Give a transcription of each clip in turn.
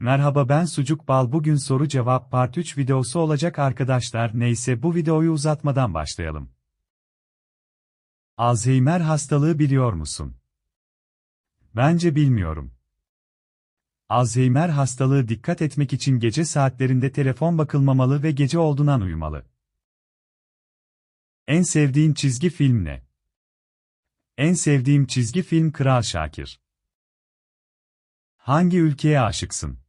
Merhaba ben Sucuk Bal bugün soru cevap part 3 videosu olacak arkadaşlar neyse bu videoyu uzatmadan başlayalım. Alzheimer hastalığı biliyor musun? Bence bilmiyorum. Alzheimer hastalığı dikkat etmek için gece saatlerinde telefon bakılmamalı ve gece olduğundan uyumalı. En sevdiğin çizgi film ne? En sevdiğim çizgi film Kral Şakir. Hangi ülkeye aşıksın?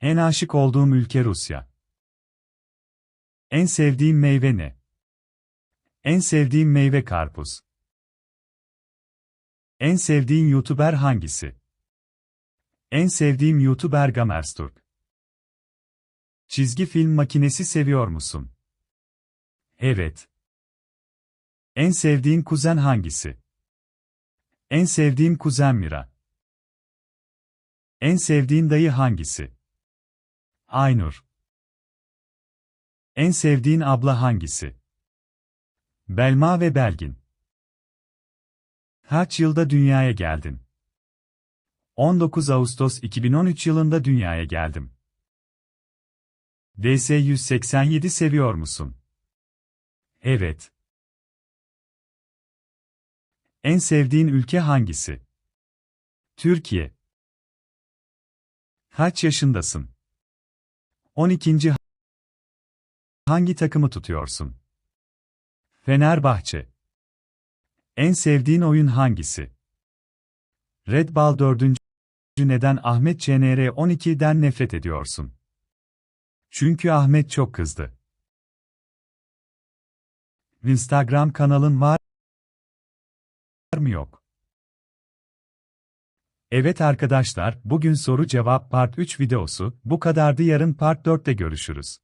En aşık olduğum ülke Rusya. En sevdiğim meyve ne? En sevdiğim meyve karpuz. En sevdiğin YouTuber hangisi? En sevdiğim YouTuber Gamersturk. Çizgi film makinesi seviyor musun? Evet. En sevdiğin kuzen hangisi? En sevdiğim kuzen Mira. En sevdiğin dayı hangisi? Aynur. En sevdiğin abla hangisi? Belma ve Belgin. Kaç yılda dünyaya geldin? 19 Ağustos 2013 yılında dünyaya geldim. DS 187 seviyor musun? Evet. En sevdiğin ülke hangisi? Türkiye. Kaç yaşındasın? 12. Hangi takımı tutuyorsun? Fenerbahçe. En sevdiğin oyun hangisi? Red Ball 4. Neden Ahmet CNR 12'den nefret ediyorsun? Çünkü Ahmet çok kızdı. Instagram kanalın var mı yok? Evet arkadaşlar, bugün soru cevap part 3 videosu, bu kadardı yarın part 4'te görüşürüz.